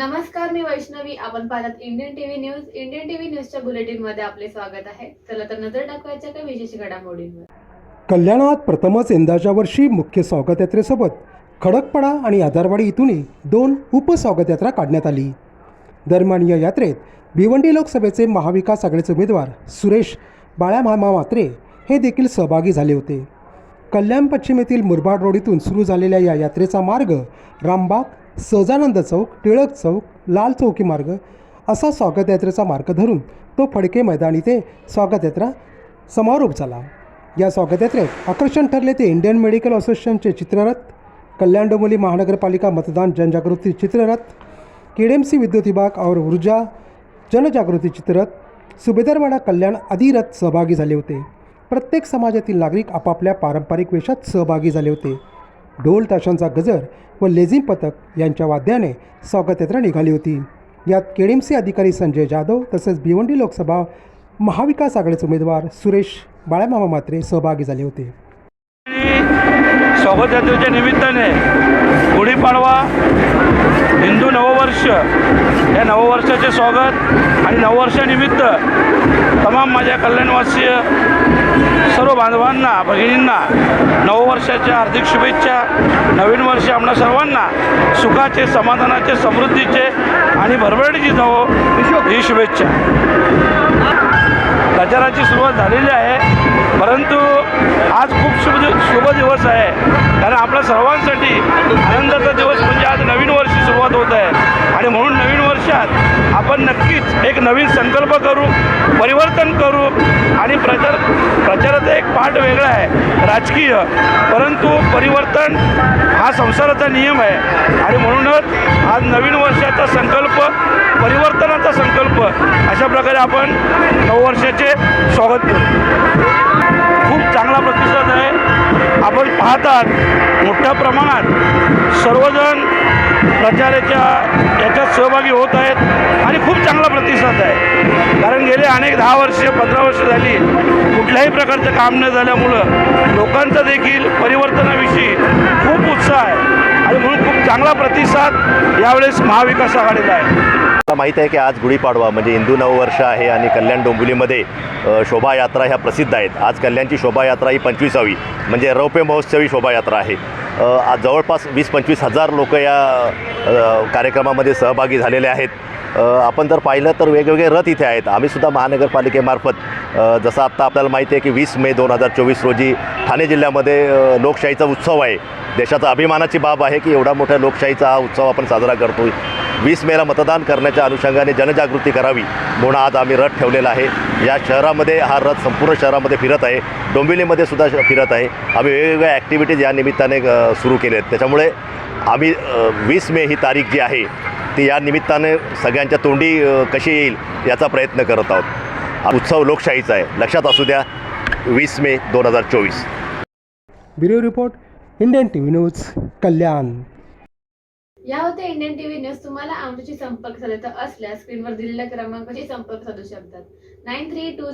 नमस्कार मी वैष्णवी. आपण पाहतात Indian TV news Indian TV न्यूजच्या बुलेटिनमध्ये आपले स्वागत आहे. चला तर नजर टाकवायच्या काही विशेष घडामोडींवर. कल्याणात प्रथमच यंदाच्या वर्षी मुख्य स्वागत यात्रेसोबत खडकपडा आणि आधारवाडी इथूनही दोन उपस्वागत यात्रा काढण्यात आली. दरम्यान या यात्रेत भिवंडी लोकसभेचे महाविकास आघाडीचे उमेदवार सुरेश बाळ्यामामा मात्रे हे देखील सहभागी झाले होते. कल्याण पश्चिम येथील मुरबाड रोड इथून सुरू झालेल्या या यात्रेचा मार्ग रामबाग सहजानंद चौक टिळक चौक लाल चौकी मार्ग असा स्वागत यात्रेचा मार्ग धरून तो फडके मैदान इथे स्वागत यात्रा समारोप झाला. या स्वागत यात्रेत आकर्षण ठरले ते इंडियन मेडिकल असोसिएशनचे चित्ररथ कल्याण डोंबिवली महानगरपालिका मतदान जनजागृती चित्ररथ केडीएमसी विद्युत विभाग और ऊर्जा जनजागृती चित्ररथ सुभेदारवाडा कल्याण आदी रथ सहभागी झाले होते. प्रत्येक समाजातील नागरिक आपापल्या पारंपरिक वेशात सहभागी झाले होते. ढोल ताशांचा गजर व लेझिम पथक यांच्या वाद्याने स्वागत यात्रा निघाली होती. यात केडीएमसी अधिकारी संजय जाधव तसेच भिवंडी लोकसभा महाविकास आघाडीचे उमेदवार सुरेश बाळामामा मात्रे सहभागी झाले होते. स्वागत यात्रेच्या निमित्ताने गुढीपाडवा हिंदू नववर्ष या नववर्षाचे स्वागत आणि नववर्षानिमित्त तमाम माझ्या कल्याणवासीय सर्व बांधवांना भगिनींना नववर्षाच्या हार्दिक शुभेच्छा नवीन वर्ष आपणा सर्वांना सुखाचे समाधानाचे समृद्धीचे आणि भरभराटीची जावो ही शुभेच्छा. प्रचाराची सुरुवात झालेली आहे परंतु आज खूप शुभ शुभ दिवस आहे. कारण आपल्या सर्वांसाठी आनंदाचा दिवस म्हणजे आज नवीन वर्षी सुरुवात होत आहे. आणि म्हणून नवीन वर्षात आपण नक्कीच एक नवीन संकल्प करू परिवर्तन करू आणि प्रचार पाठ वेगळा आहे राजकीय. परंतु परिवर्तन हा संसाराचा नियम आहे. आणि म्हणूनच आज नवीन वर्षाचा संकल्प परिवर्तनाचा संकल्प अशा प्रकारे आपण नववर्षाचे स्वागत करू. खूप चांगला प्रतिसाद आहे. आपण पाहतात मोठ्या प्रमाणात सर्वजण प्रचाराच्या याच्यात सहभागी होत आहेत आणि खूप चांगला प्रतिसाद आहे. अनेक दहा वर्ष पंधरा वर्ष झाली. कुठल्याही प्रकारचं काम न झाल्यामुळं लोकांचा देखील परिवर्तनाविषयी खूप उत्साह आहे. आणि म्हणून खूप चांगला प्रतिसाद यावेळेस महाविकास आघाडीला आहे. मला माहीत आहे की आज गुढीपाडवा म्हणजे हिंदू नववर्ष आहे आणि कल्याण डोंबिवलीमध्ये शोभायात्रा ह्या प्रसिद्ध आहेत. आज कल्याणची शोभायात्रा ही पंचवीसावी म्हणजे रौप्य महोत्सवी शोभायात्रा आहे. आज जवळपास वीस पंचवीस हजार लोक या कार्यक्रमामध्ये सहभागी झालेले आहेत. आपण जर पाहिलं तर वेगवेगळे रथ इथे आहेत. आम्हीसुद्धा महानगरपालिकेमार्फत जसं आत्ता आपल्याला माहिती आहे की वीस मे दोन हजार चोवीस रोजी ठाणे जिल्ह्यामध्ये लोकशाहीचा उत्सव आहे. देशाचा अभिमानाची बाब आहे की एवढा मोठ्या लोकशाहीचा हा उत्सव आपण साजरा करतो वीस मेला मतदान करण्याच्या अनुषंगाने जनजागृती करावी म्हणून आज आम्ही रथ ठेवलेला आहे. या शहरामध्ये हा रथ संपूर्ण शहरामध्ये फिरत आहे. डोंबिवलीमध्ये सुद्धा श- फिरत आहे. आम्ही वेगवेगळ्या ॲक्टिव्हिटीज या निमित्ताने सुरू केले आहेत त्याच्यामुळे आम्ही वीस मे ही तारीख जी आहे ती या निमित्ताने सगळ्यांच्या तोंडी कशी येईल याचा प्रयत्न करत आहोत. हा उत्सव लोकशाहीचा आहे. लक्षात असू द्या वीस मे दोन हजार चोवीस. Bureau report Indian T V news Kalyan. या होत्या इंडियन टीव्ही न्यूज. तुम्हाला आमच्याशी संपर्क साधायचा असल्यास स्क्रीनवर दिलेल्या क्रमांकाशी संपर्क साधू शकतात. Nine three to